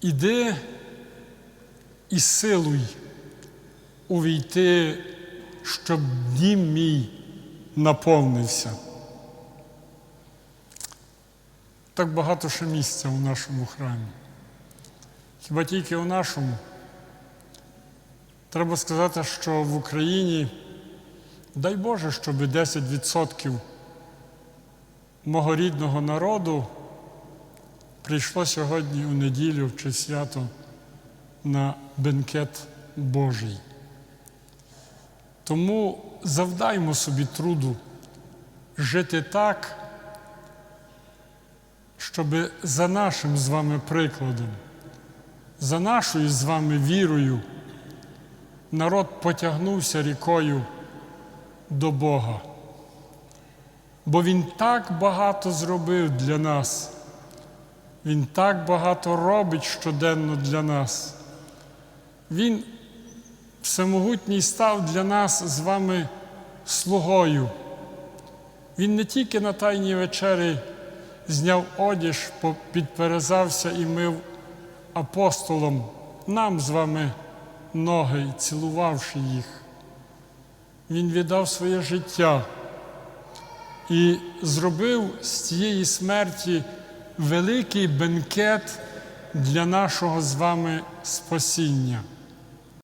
Іди і силуй увійти, щоб дім мій наповнився. Так багато ще місця у нашому храмі. Хіба тільки у нашому. Треба сказати, що в Україні, дай Боже, щоб 10% мого рідного народу прийшло сьогодні у неділю чи свято на бенкет Божий. Тому завдаймо собі труду жити так, щоб за нашим з вами прикладом, за нашою з вами вірою, народ потягнувся рікою до Бога. Бо Він так багато зробив для нас, Він так багато робить щоденно для нас. Він всемогутній став для нас з вами слугою. Він не тільки на Тайній вечері зняв одіж, підперезався і мив апостолом, нам з вами ноги, цілувавши їх. Він віддав своє життя і зробив з цієї смерті великий бенкет для нашого з вами спасіння.